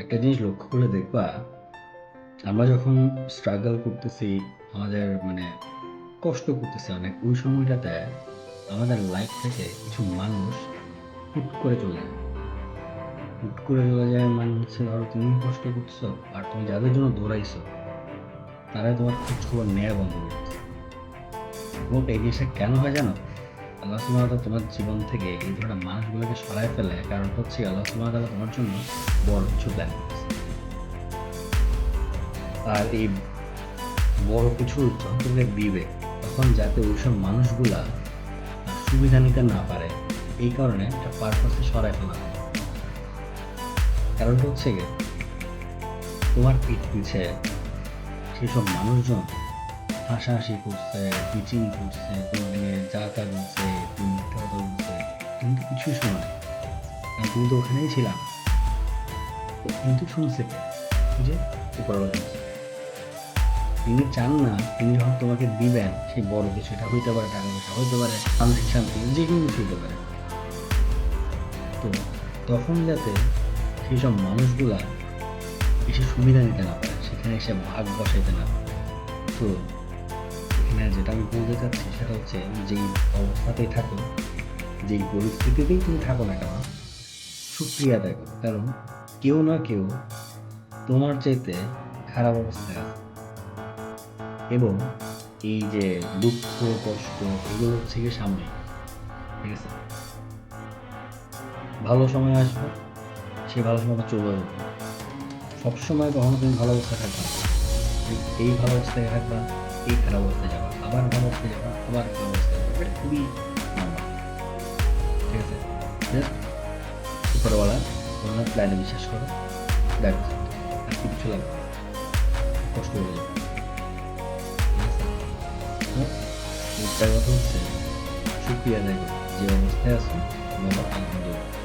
একটা জিনিস লক্ষ্য করে দেখবা, আমরা যখন স্ট্রাগল করতেছি, আমাদের মানে কষ্ট করতেছি অনেক, ওই সময়টাতে আমাদের লাইফ থেকে কিছু মানুষ হুট করে চলে যায়। হুট করে চলে যায় মানে হচ্ছে ধরো তুমি কষ্ট করছ আর তুমি যাদের জন্য দৌড়াইছো তারা তোমার খোঁজ খবর নেওয়া বন্ধ করে দিচ্ছে। এবং এই জিনিসটা কেন হয় জানো? আল্লাহ সুমাতা তোমার জীবন থেকে এই ধরনের মানুষগুলোকে সরায় ফেলে, কারণ হচ্ছে আল্লাহ সুমাতা তোমার জন্য বড় কিছু প্ল্যান আর এই বড় কিছু যখন তোকে দিবে, তখন যাতে ওইসব মানুষগুলা সুবিধা নিতে না পারে, এই কারণে একটা পারপাসে সরাই ফেলা কারণটা হচ্ছে তোমার পিঠ পিছে সেসব মানুষজন হাসাহাসি করছে, পিচিং করছে তোমার নিয়ে যা তা বলছে বলছে, কিন্তু কিছুই শোনো কারণ তুমি তো ওখানেই ছিলাম কিন্তু শুনছে যে তিনি চান না, তিনি যখন তোমাকে দিবেন, সেই বড় কিছু এটা হইতে পারে, টাকা পয়সা হইতে পারে মানসিক শান্তি, যে কোনো কিছু হইতে পারে। তো তখন যাতে সেই সব মানুষগুলা এসে সুবিধা নিতে না পারে, সেখানে এসে ভাগ বসাইতে না তো এখানে যেটা আমি বলতে চাচ্ছি সেটা হচ্ছে যেই অবস্থাতেই থাকো, যেই পরিস্থিতিতেই তুমি থাকো না কেন, সুক্রিয়া দেখো। কারণ কেউ না কেউ তোমার চাইতে খারাপ অবস্থায় আছে। এবং এই যে দুঃখ, কষ্ট, এগুলো হচ্ছে গিয়ে সামনে, ঠিক আছে? ভালো সময় আসবে, সে ভালো সময় চলে যাবে। সবসময় কখনো তুমি ভালো অবস্থায় থাকবে না। এই- এই ভালো অবস্থায় থাকবা, এই খারাপ অবস্থায় যাবা, আবার ভালো অবস্থায় যাবা, আবার খারাপ অবস্থায় যাবা। এটা খুবই normal। ঠিক আছে? উপরওয়ালা ওনার প্ল্যানে বিশ্বাস করো, দেখ, আর কিছু লাগবে? কষ্ট হয়ে যাবে। একটাই কথা হচ্ছে সুক্রিয়া দেখো যে অবস্থায় আছো বলো আলহামদুলিল্লাহ